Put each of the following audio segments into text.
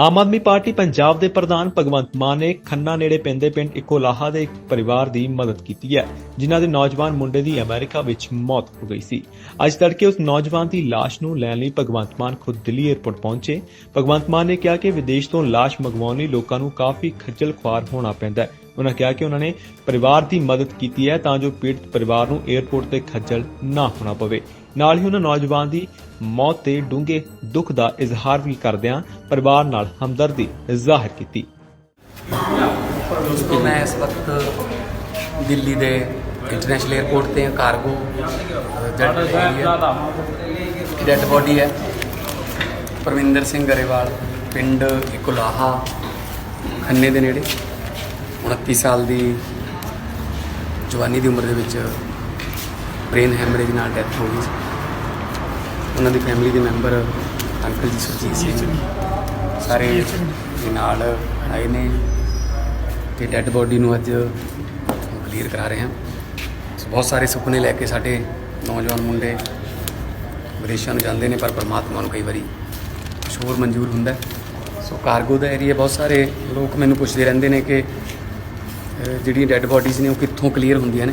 Aam Aadmi party Punjab ਦੇ ਪ੍ਰਧਾਨ ਭਗਵੰਤ ਮਾਨ ਨੇ ਖੰਨਾ ਨੇੜੇ ਪੈਂਦੇ ਪਿੰਡ ਇਕੋਲਾਹਾ ਦੇ ਇੱਕ ਪਰਿਵਾਰ ਦੀ ਮਦਦ ਕੀਤੀ ਹੈ, ਜਿਨ੍ਹਾਂ ਦੇ ਨੌਜਵਾਨ ਮੁੰਡੇ ਦੀ ਅਮਰੀਕਾ ਵਿੱਚ ਮੌਤ ਹੋ ਗਈ ਸੀ। ਅੱਜ ਤੜਕੇ ਉਸ ਨੌਜਵਾਨ ਦੀ ਲਾਸ਼ ਨੂੰ ਲੈਣ ਲਈ ਭਗਵੰਤ ਮਾਨ ਖੁਦ ਦਿੱਲੀ 에ਅਰਪੋਰਟ ਪਹੁੰਚੇ। ਭਗਵੰਤ ਮਾਨ ਨੇ ਕਿਹਾ ਕਿ ਵਿਦੇਸ਼ ਤੋਂ ਲਾਸ਼ ਮੰਗਵਾਉਣ ਲਈ ਲੋਕਾਂ ਨੂੰ ਕਾਫੀ ਖੱਜਲ ਖੁਆਰ ਹੋਣਾ ਪੈਂਦਾ ਹੈ। ਉਹਨਾਂ ਕਿਹਾ ਕਿ ਉਹਨਾਂ ਨੇ ਪਰਿਵਾਰ ਦੀ ਮਦਦ ਕੀਤੀ ਹੈ ਤਾਂ ਜੋ ਪੀੜਤ ਪਰਿਵਾਰ ਨੂੰ 에ਅਰਪੋਰਟ ਤੇ ਖੱਜਲ ਨਾ ਹੋਣਾ ਪਵੇ। ਨਾਲ ਹੀ ਉਹਨਾਂ ਨੌਜਵਾਨ ਦੀ ਮੌਤ ਤੇ ਡੂੰਘੇ ਦੁੱਖ ਦਾ ਇਜ਼ਹਾਰ ਵੀ ਕਰਦਿਆਂ ਪਰਿਵਾਰ ਨਾਲ ਹਮਦਰਦੀ ਜ਼ਾਹਿਰ ਕੀਤੀ। ਦੋਸਤੋ, ਮੈਂ ਇਸ ਵਕਤ ਦਿੱਲੀ ਦੇ ਇੰਟਰਨੈਸ਼ਨਲ 에ਅਰਪੋਰਟ ਤੇ ਹਾਂ, ਕਾਰਗੋ ਜੈਟ ਡੈਡ ਬੋਡੀ ਹੈ। ਪਰਵਿੰਦਰ ਸਿੰਘ ਗਰੇਵਾਲ, ਪਿੰਡ ਇਕੁਲਾਹਾ, ਖੰਨੇ ਦੇ ਨੇੜੇ। 29 ਸਾਲ ਦੀ ਜਵਾਨੀ ਦੀ ਉਮਰ ਦੇ ਵਿੱਚ ਬ੍ਰੇਨ ਹੈਮਰੇਜ ਨਾਲ ਡੈਥ ਹੋ ਗਈ ਸੀ। ਉਹਨਾਂ ਦੀ ਫੈਮਿਲੀ ਦੇ ਮੈਂਬਰ ਅੰਕਲ ਜੀ ਸੁਰਜੀਤ ਸਿੰਘ ਸਾਰੇ ਦੇ ਨਾਲ ਆਏ ਨੇ ਤੇ ਡੈੱਡ ਬੋਡੀ ਨੂੰ ਅੱਜ ਕਲੀਅਰ ਕਰਾ ਰਹੇ ਹਾਂ। ਬਹੁਤ ਸਾਰੇ ਸੁਪਨੇ ਲੈ ਕੇ ਸਾਡੇ ਨੌਜਵਾਨ ਮੁੰਡੇ ਵਿਦੇਸ਼ਾਂ ਨੂੰ ਜਾਂਦੇ ਨੇ, ਪਰ ਪਰਮਾਤਮਾ ਨੂੰ ਕਈ ਵਾਰੀ ਕੁਛ ਹੋਰ ਮਨਜ਼ੂਰ ਹੁੰਦਾ ਸੋ ਕਾਰਗੋ ਦਾ ਏਰੀਆ ਬਹੁਤ ਸਾਰੇ ਲੋਕ ਮੈਨੂੰ ਪੁੱਛਦੇ ਰਹਿੰਦੇ ਨੇ ਕਿ ਜਿਹੜੀਆਂ ਡੈੱਡ ਬੋਡੀਜ਼ ਨੇ ਉਹ ਕਿੱਥੋਂ ਕਲੀਅਰ ਹੁੰਦੀਆਂ ਨੇ।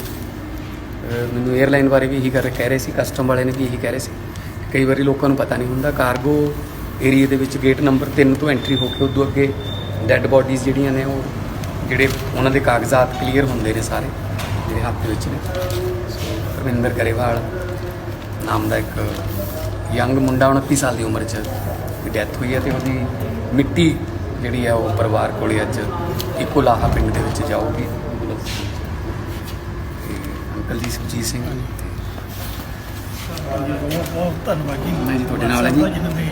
ਮੈਨੂੰ 에ਅਰਲਾਈਨ ਬਾਰੇ ਵੀ ਇਹੀ ਕਰ ਕਹਿ ਰਹੇ ਸੀ ਕਸਟਮ ਵਾਲੇ ਨੇ ਵੀ ਇਹੀ ਕਹਿ ਰਹੇ ਸੀ। ਕਈ ਵਾਰੀ ਲੋਕਾਂ ਨੂੰ ਪਤਾ ਨਹੀਂ ਹੁੰਦਾ ਕਾਰਗੋ ਏਰੀਆ ਦੇ ਵਿੱਚ ਗੇਟ ਨੰਬਰ 3 ਤੋਂ ਐਂਟਰੀ ਹੋ ਕੇ ਉਦੋਂ ਅੱਗੇ ਡੈੱਡ ਬੋਡੀਜ਼ ਜਿਹੜੀਆਂ ਨੇ ਉਹ ਜਿਹੜੇ ਉਹਨਾਂ ਦੇ ਕਾਗਜ਼ਾਤ ਕਲੀਅਰ ਹੁੰਦੇ ਨੇ ਸਾਰੇ, ਜਿਹੜੇ ਹੱਥ ਦੇ ਵਿੱਚ ਨੇ। ਸੋ ਗਰੇਵਾਲ ਨਾਮ ਦਾ ਇੱਕ ਯੰਗ ਮੁੰਡਾ 29 ਸਾਲ ਦੀ ਉਮਰ 'ਚ ਡੈਥ ਹੋਈ ਹੈ ਤੇ ਉਹਦੀ ਮਿੱਟੀ ਜਿਹੜੀ ਹੈ ਉਹ ਪਰਿਵਾਰ ਕੋਲੇ ਅੱਜ ਇੱਕੋ ਲਾਹਾ ਪਿੰਡ ਦੇ ਵਿੱਚ ਜਾਊਗੀ। ਤੇ ਅੰਕਲ ਜੀ ਸੁਰਜੀਤ ਸਿੰਘ ਬਹੁਤ ਬਹੁਤ ਧੰਨਵਾਦ ਜੀ ਮੈਂ ਜੀ ਤੁਹਾਡੇ ਨਾਲ ਹਾਂ ਜੀ। ਜਿਨ੍ਹਾਂ ਨੇ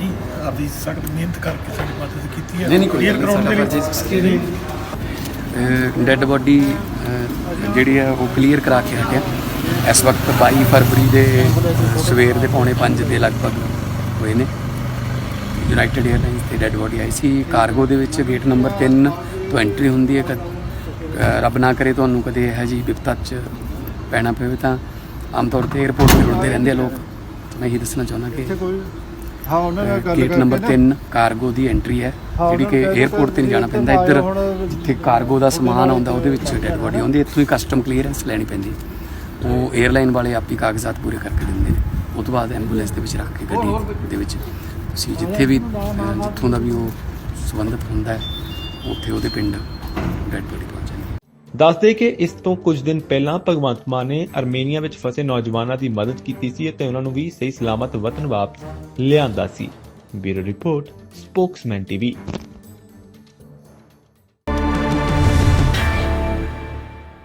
ਜੀ ਆਪਦੀ ਸਖਤ ਮਿਹਨਤ ਕਰਕੇ ਸਾਡੀ ਮਦਦ ਕੀਤੀ ਹੈ। ਨਹੀਂ, ਨਹੀਂ, ਕੋਈ Clear ਗੱਲ ਨਹੀਂ, ਕਰਾਉਣ ਦੇ ਸਾਡਾ ਵਿੱਚ ਫਰਜ਼ ਇਹਦੇ ਡੈੱਡ ਬੋਡੀ ਜਿਹੜੀ ਹੈ ਉਹ ਕਲੀਅਰ ਕਰਾ ਕੇ ਹਟਿਆ। ਇਸ ਵਕਤ 22 ਫਰਵਰੀ ਦੇ ਸਵੇਰ ਦੇ ਪੌਣੇ 5 ਦੇ ਲਗਭਗ ਹੋਏ ਨੇ। ਯੂਨਾਈਟਿਡ 에ਅਰਲਾਈਨਸ ਤੇ ਡੈੱਡ ਬੋਡੀ ਆਈ ਸੀ। ਕਾਰਗੋ ਦੇ ਵਿੱਚ ਗੇਟ ਨੰਬਰ 3 ਤੋਂ ਐਂਟਰੀ ਹੁੰਦੀ ਹੈ। ਕਦ ਅਹ ਰੱਬ ਨਾ ਕਰੇ ਤੁਹਾਨੂੰ ਕਦੇ ਇਹੋ ਜਿਹੀ ਵਿਪਤਾ 'ਚ ਪੈਣਾ ਪਵੇ ਤਾਂ। ਆਮ ਤੌਰ ਤੇ 에어ਪੋਰਟ ਤੇ ਰੁੜਦੇ ਰਹਿੰਦੇ ਆ ਲੋਕ। ਮੈਂ ਇਹ ਦੱਸਣਾ ਚਾਹੁੰਦਾ ਕਿ ਗੇਟ ਨੰਬਰ 3 ਕਾਰਗੋ ਦੀ ਐਂਟਰੀ ਹੈ ਜਿਹੜੀ ਕਿ 에어ਪੋਰਟ ਤੇ ਨਹੀਂ ਜਾਣਾ ਪੈਂਦਾ। ਇੱਧਰ ਜਿੱਥੇ ਕਾਰਗੋ ਦਾ ਸਮਾਨ ਆਉਂਦਾ ਉਹਦੇ ਵਿੱਚ ਡੈਡ ਬੋਡੀ ਆਉਂਦੀ ਇੱਥੋਂ ਹੀ ਕਸਟਮ ਕਲੀਅਰੈਂਸ ਲੈਣੀ ਪੈਂਦੀ। ਉਹ 에ਅਰਲਾਈਨ ਵਾਲੇ ਆਪੀ ਕਾਗਜ਼ਾਤ ਪੂਰੇ ਕਰਕੇ ਦਿੰਦੇ ਨੇ। ਉਸ ਤੋਂ ਬਾਅਦ ਐਂਬੂਲੈਂਸ ਦੇ ਵਿੱਚ ਰੱਖ ਕੇ ਗੱਡੀ ਦੇ ਵਿੱਚ। ਤੁਸੀਂ ਜਿੱਥੇ ਵੀ ਜਿੱਥੋਂ ਦਾ ਵੀ ਉਹ ਸੰਬੰਧਿਤ ਹੁੰਦਾ ਹੈ ਉੱਥੇ ਉਹਦੇ ਪਿੰਡ ਡੈਡ ਬੋਡੀ ਦੱਸਦੇ ਕਿ ਇਸ ਤੋਂ ਕੁਝ ਦਿਨ ਪਹਿਲਾਂ ਭਗਵੰਤ ਮਾਨ ਨੇ ਅਰਮੇਨੀਆ ਵਿੱਚ ਫਸੇ ਨੌਜਵਾਨਾਂ ਦੀ ਮਦਦ ਕੀਤੀ ਸੀ ਅਤੇ ਉਹਨਾਂ ਨੂੰ ਵੀ ਸਹੀ ਸਲਾਮਤ ਵਤਨ ਵਾਪਸ ਲਿਆਂਦਾ ਸੀ। Bureau report, Spokesman TV.